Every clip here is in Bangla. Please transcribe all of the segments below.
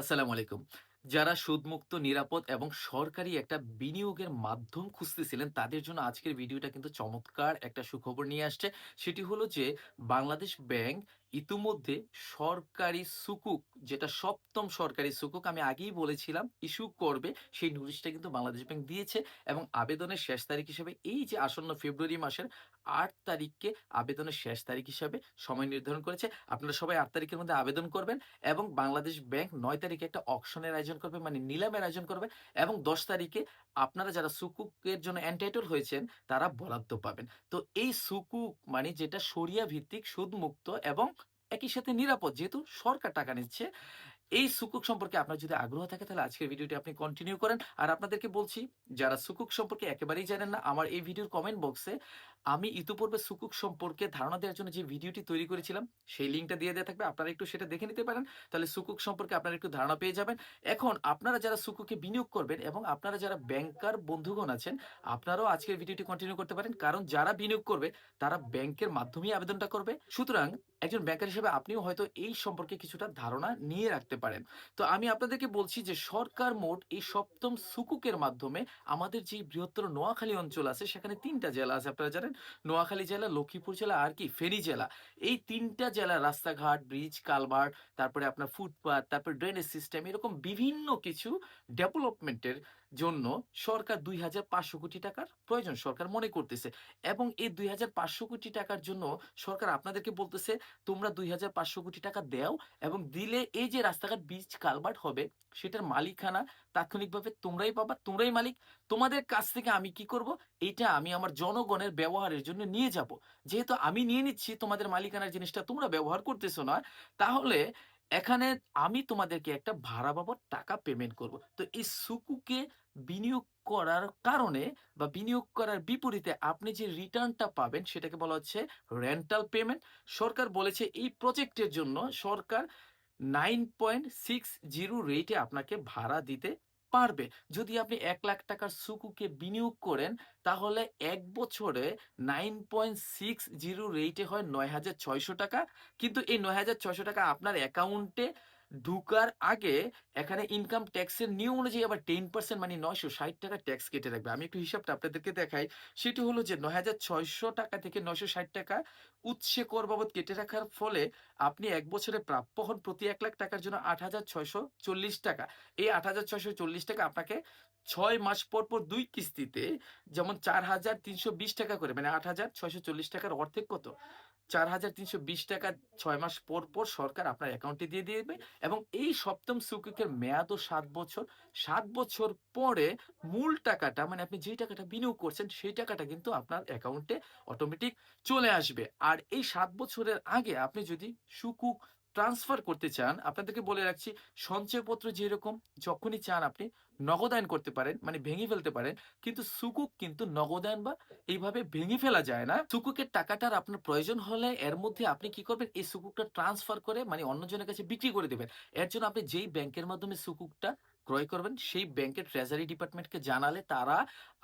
আসসালামু আলাইকুম। যারা সুদমুক্ত, নিরাপদ এবং সরকারি একটা বিনিয়োগের মাধ্যম খুঁজতেছিলেন, তাদের জন্য আজকের ভিডিওটা কিন্তু চমৎকার একটা সুখবর নিয়ে আসছে। সেটি হলো যে, বাংলাদেশ ব্যাংক ইতিমধ্যে সরকারি সুকুক, যেটা সপ্তম সরকারি সুকুক আমি আগেই বলেছিলাম ইস্যু করবে, সেই নোটিশটা কিন্তু বাংলাদেশ ব্যাংক দিয়েছে এবং আবেদনের শেষ তারিখ হিসেবে এই যে আসন্ন ফেব্রুয়ারি মাসের ৮ তারিখকে আবেদনের শেষ তারিখ হিসাবে সময় নির্ধারণ করেছে। আপনারা সবাই ৮ তারিখের মধ্যে আবেদন করবেন এবং বাংলাদেশ ব্যাংক ৯ তারিখে একটা অকশনের আয়োজন করবে মানে নিলামের আয়োজন করবে এবং ১০ তারিখে আপনারা যারা সুকুকের জন্য এন্টাইটল হয়েছেন, তারা বরাদ্দ পাবেন। তো এই সুকুক মানে যেটা শরিয়া ভিত্তিক সুদমুক্ত এবং একই সাথে নিরাপদ, যেহেতু সরকার টাকা নিচ্ছে। এই সুকুক সম্পর্কে আপনার যদি আগ্রহ থাকে, তাহলে আজকের ভিডিওটি আপনি কন্টিনিউ করেন। আর আপনাদেরকে বলছি, যারা সুকুক সম্পর্কে একেবারেই জানেন না, আমার এই ভিডিওর কমেন্ট বক্সে আমি ইতিপূর্বে সুকুক সম্পর্কে ধারণা দেওয়ার জন্য যে ভিডিওটি তৈরি করেছিলাম সেই লিঙ্কটা দিয়ে দেওয়া থাকবে। আপনারা একটু সেটা দেখে নিতে পারেন। তাহলে সুকুক সম্পর্কে আপনারা একটু ধারণা পেয়ে যাবেন। এখন আপনারা যারা সুকুকে বিনিয়োগ করবেন এবং আপনারা যারা ব্যাংকার বন্ধুগণ আছেন, আপনারাও আজকের ভিডিওটি কন্টিনিউ করতে পারেন। কারণ যারা বিনিয়োগ করবে তারা ব্যাংকের মাধ্যমেই আবেদনটা করবে। সুতরাং একজন ব্যাংকার হিসেবে আপনিও হয়তো এই সম্পর্কে কিছুটা ধারণা নিয়ে রাখতে পারেন। তো আমি আপনাদেরকে বলছি যে সরকার মোট এই সপ্তম সুকুকের মাধ্যমে আমাদের যে বৃহত্তর নোয়াখালী অঞ্চল আছে সেখানে তিনটা জেলা আছে আপনারা। নোয়াখালী জেলা, লক্ষ্মীপুর জেলা আর কি ফেনী জেলা। এই ৩ টা জেলার রাস্তাঘাট, ব্রিজ, কালভার্ট, তারপরে আপনার ফুটপাত, তারপরে ড্রেনেজ সিস্টেম এরকম বিভিন্ন কিছু ডেভেলপমেন্টের জন্য সরকার ২৫০০ কোটি টাকার প্রয়োজন সরকার মনে করতেছে। এবং এই ২৫০০ কোটি টাকার জন্য সরকার আপনাদেরকে বলতেছে তোমরা ২৫০০ কোটি টাকা দেও এবং দিলে এই যে রাস্তাঘাট, ব্রিজ, কালভার্ট হবে সেটার মালিকানা তাৎক্ষণিকভাবে তোমরাই পাবা, তোমরাই মালিক। তোমাদের কাছ থেকে আমি কি করব? এটা আমি আমার জনগণের ব্যবহারের জন্য নিয়ে যাব। যেহেতু আমি নিয়ে নিচ্ছি তোমাদের মালিকানার জিনিসটা তোমরা ব্যবহার করতেছো না, তাহলে এখানে আমি তোমাদেরকে একটা ভাড়া বাবদ টাকা পেমেন্ট করব। তো এই সুকুকে বিনিয়োগ করার কারণে বা বিনিয়োগ করার বিপরীতে আপনি যে রিটার্নটা পাবেন সেটাকে বলা হচ্ছে রেন্টাল পেমেন্ট। সরকার বলেছে এই প্রজেক্টের জন্য সরকার 9.60 রেটে আপনাকে ভাড়া দিতে পারবে। যদি আপনি এক লাখ টাকার সুকুকে বিনিয়োগ করেন তাহলে এক বছরে 9.60 রেটে হয় ৳৯,৬০০ কিন্তু এই ৳৯,৬০০ আপনার অ্যাকাউন্টে ঢুকার আগে এখানে ইনকাম ট্যাক্সের নিয়ম অনুযায়ী আবার 10% মানে ৳৯৬০ ট্যাক্স কেটে রাখবে। আমি একটু হিসাবটা আপনাদেরকে দেখাই। সেটি হলো যে ৳৯,৬০০ থেকে ৳৯৬০ উৎসে কর বাবদ কেটে রাখার ফলে আপনি এক বছরে প্রাপ্য হন প্রতি এক লাখ টাকার জন্য ৳৮,৬৪০ এই ৳৮,৬৪০ আপনাকে ছয় মাস পর, পর দুই কিস্তিতে যেমন ৳৪,৩২০ করে মানে আট হাজার ছয়শো চল্লিশ টাকার অর্ধেক কত? ৳৪,৩২০ ৬ মাস পর, পর সরকার আপনার অ্যাকাউন্টে দিয়ে দিবে এবং এই সপ্তম সুকুকের মেয়াদও সাত বছর। সাত বছর পরে মূল টাকাটা মানে আপনি যে টাকাটা বিনিয়োগ করছেন, সেই টাকাটা কিন্তু আপনার অ্যাকাউন্টে অটোমেটিক চলে আসবে। আর এই সাত বছরের আগে আপনি যদি সুকুক ট্রান্সফার করতে চান, আপনাদেরকে বলে রাখছি সঞ্চয়পত্র যেরকম যখনই চান আপনি নগদায়ন করতে পারেন, মানে ভেঙে ফেলতে পারেন। কিন্তু সুকুক কিন্তু নগদায়ন বা এইভাবে ভেঙে ফেলা যায় না। সুকুকের টাকাটার আপনার প্রয়োজন হলে এর মধ্যে আপনি কি করবেন? এই সুকুকটা ট্রান্সফার করে মানে অন্যজনের কাছে বিক্রি করে দিবেন। এর জন্য আপনি যেই ব্যাংকের মাধ্যমে সুকুকটা ক্রয় করবেন সেই ব্যাংকের ট্রেজারি ডিপার্টমেন্টকে জানালে তারা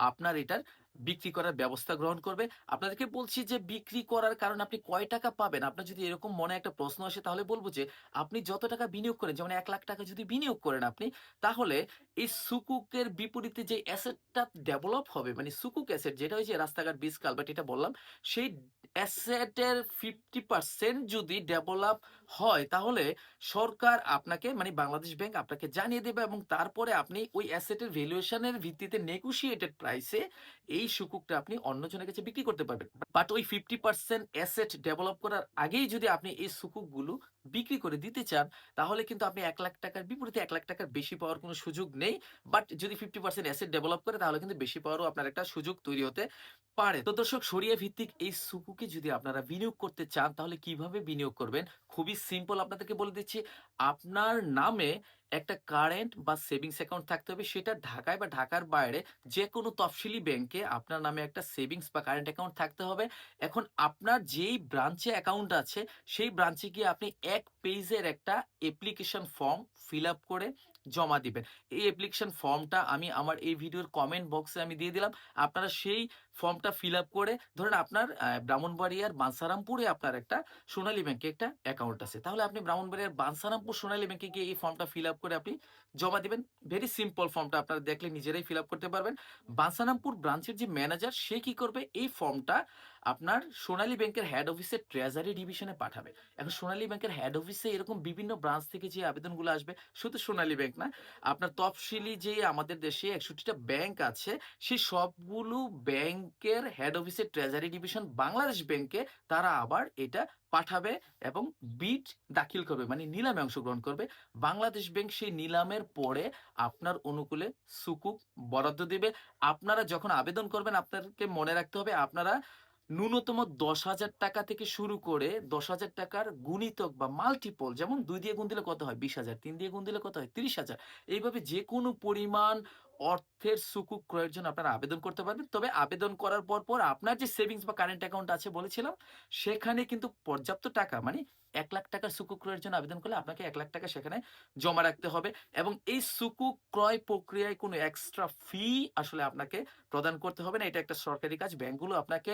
আপনার এটার বিক্রি করার ব্যবস্থা গ্রহণ করবে। আপনাদেরকে বলছি যে বিক্রি করার কারণে আপনি কয় টাকা পাবেন? আপনার যদি এরকম মনে একটা প্রশ্ন আসে তাহলে বলব যে আপনি যত টাকা বিনিয়োগ করেন যেমন এক লাখ টাকা যদি বিনিয়োগ করেন আপনি তাহলে এই সুকুকের বিপরীতে যে অ্যাসেটটা ডেভেলপ হবে মানে সুকুক অ্যাসেট যেটা হয়েছে রাস্তাঘাট, ব্রিজ, কালভার্ট এটা বললাম সেই অ্যাসেটের 50% যদি ডেভেলপ হয় তাহলে সরকার আপনাকে মানে বাংলাদেশ ব্যাংক আপনাকে জানিয়ে দেবে এবং তারপরে আপনি ওই অ্যাসেটের ভ্যালুয়েশনের ভিত্তিতে নেগোশিয়েটেড প্রাইসে এই সুকুকটা আপনি অন্যজনের কাছে বিক্রি করতে পারবেন। বাট ওই 50% অ্যাসেট ডেভেলপ করার আগেই যদি আপনি এই সুকুকগুলো বিক্রি করে দিতে চান তাহলে কিন্তু আপনি ৳১,০০,০০০ র বিপরীতে ৳১,০০,০০০ বেশি পাওয়ার কোনো সুযোগ নেই। বাট যদি 50% অ্যাসেট ডেভেলপ করে তাহলে কিন্তু বেশি পাওয়ারও আপনার একটা সুযোগ তৈরি হতে পারে। তো দর্শক শরিয়া ভিত্তিক এই সুকুকে যদি আপনারা বিনিয়োগ করতে চান তাহলে কীভাবে বিনিয়োগ করবেন? খুবই সিম্পল আপনাদেরকে বলে দিচ্ছি। আপনার নামে একটা কারেন্ট বা সেভিংস অ্যাকাউন্ট থাকতে হবে সেটা ঢাকায় বা ঢাকার বাইরে যে কোনো তফসিলি ব্যাংকে আপনার নামে একটা সেভিংস বা কারেন্ট অ্যাকাউন্ট থাকতে হবে। এখন আপনার যেই ব্রাঞ্চে অ্যাকাউন্ট আছে, সেই ব্রাঞ্চে গিয়ে আপনি এক পেজের একটা অ্যাপ্লিকেশন ফর্ম ফিল আপ করে জমা দিবেন। এই অ্যাপ্লিকেশন ফর্মটা আমি আমার এই ভিডিওর কমেন্ট বক্সে আমি দিয়ে দিলাম। আপনারা সেই ফর্মটা ফিল আপ করে ধরেন আপনার ব্রাহ্মণবাড়িয়ার বানসারামপুরে আপনার একটা সোনালী ব্যাংকে একটা অ্যাকাউন্ট আছে। তাহলে আপনি ব্রাহ্মণবাড়িয়ার বানসারামপুর সোনালী ব্যাংকে গিয়ে এই ফর্মটা ফিল আপ করে আপনি জমা দিবেন। ভেরি সিম্পল ফর্মটা আপনারা দেখলে নিজেরাই ফিল আপ করতে পারবেন। বানসারামপুর ব্রাঞ্চের যে ম্যানেজার সে কি করবে? এই ফর্মটা আপনার সোনালী ব্যাংকের হেড অফিসের ট্রেজারি ডিভিশনে পাঠাবে। এখন সোনালী ব্যাংকের হেড অফিসে এরকম বিভিন্ন ব্রাঞ্চ থেকে যে আবেদনগুলো আসবে শুধু সোনালী ব্যাংক না? আপনার তফসিলি যে আমাদের দেশে একষট্টিটা ব্যাংক আছে, সেই সবগুলো ব্যাংকের হেড অফিসের ট্রেজারি ডিভিশন বাংলাদেশ ব্যাংকে তারা আবার এটা পাঠাবে এবং বিট দাখিল করবে মানে নিলামে অংশগ্রহণ করবে। বাংলাদেশ ব্যাংক সেই নিলামের পরে আপনার অনুকূলে সুকুক বরাদ্দ দেবে। আপনারা যখন আবেদন করবেন আপনাদেরকে মনে রাখতে হবে, আপনারা ন্যূনতম দশ হাজার টাকা থেকে শুরু করে দশ হাজার টাকার গুণিতক বা মাল্টিপল যেমন দুই দিয়ে গুণ দিলে কত হয়? বিশ হাজার, তিন দিয়ে গুণ দিলে কত হয়? তিরিশ হাজার। এইভাবে যে কোনো পরিমাণ অর্থের সুকুক ক্রয়ের জন্য আপনারা আবেদন করতে পারবেন। তবে আবেদন করার পর পর আপনার যে সেভিংস বা কারেন্ট অ্যাকাউন্ট আছে বলেছিলাম, সেখানে কিন্তু পর্যাপ্ত টাকা মানে এক লাখ টাকার সুকুক ক্রয়ের জন্য আবেদন করলে আপনাকে এক লাখ টাকা সেখানে জমা রাখতে হবে এবং এই সুকুক ক্রয় প্রক্রিয়ায় কোনো এক্সট্রা ফি আসলে আপনাকে প্রদান করতে হবে না। এটা একটা সরকারি কাজ। ব্যাংকগুলো আপনাকে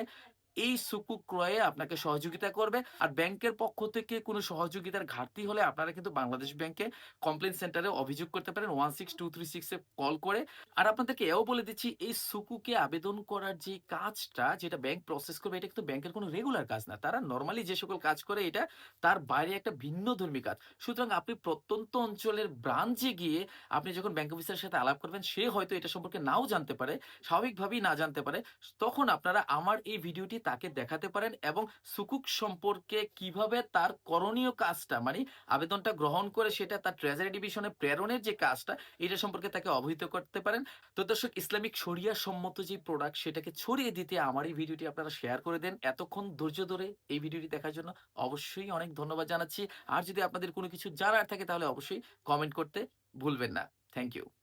এই সুকুক ক্রয়ে আপনাকে সহযোগিতা করবে। আর ব্যাংকের পক্ষ থেকে কোনো সহযোগিতার ঘাটতি হলে আপনারা কিন্তু বাংলাদেশ ব্যাংকে কমপ্লেন সেন্টারে অভিযোগ করতে পারেন। ওয়ান সিক্স টু থ্রি সিক্সে কল করে। আর আপনাদেরকে এও বলে দিচ্ছি, এই সুকুকে আবেদন করার যে কাজটা, যেটা ব্যাংক প্রসেস করবে, এটা কিন্তু ব্যাংকের কোনো রেগুলার কাজ না। তারা নর্মালি যে সকল কাজ করে, এটা তার বাইরে একটা ভিন্ন ধর্মী কাজ। সুতরাং আপনি প্রত্যন্ত অঞ্চলের ব্রাঞ্চে গিয়ে আপনি যখন ব্যাংক অফিসারের সাথে আলাপ করবেন, সে হয়তো এটা সম্পর্কে নাও জানতে পারে, স্বাভাবিকভাবেই না জানতে পারে। তখন আপনারা আমার এই ভিডিওটি তাকে দেখাতে পারেন এবং সুকুক সম্পর্কে কীভাবে তার করণীয় কাজটা মানে আবেদনটা গ্রহণ করে সেটা তার ট্রেজারি ডিভিশনে প্রেরণের যে কাজটা, এটা সম্পর্কে তাকে অবহিত করতে পারেন। তো দর্শক, ইসলামিক শরিয়া সম্মত যে প্রোডাক্ট সেটাকে ছড়িয়ে দিতে আমার এই ভিডিওটি আপনারা শেয়ার করে দেন। এতক্ষণ ধৈর্য ধরে এই ভিডিওটি দেখার জন্য অবশ্যই অনেক ধন্যবাদ জানাচ্ছি। আর যদি আপনাদের কোনো কিছু জানার থাকে, তাহলে অবশ্যই কমেন্ট করতে ভুলবেন না। Thank you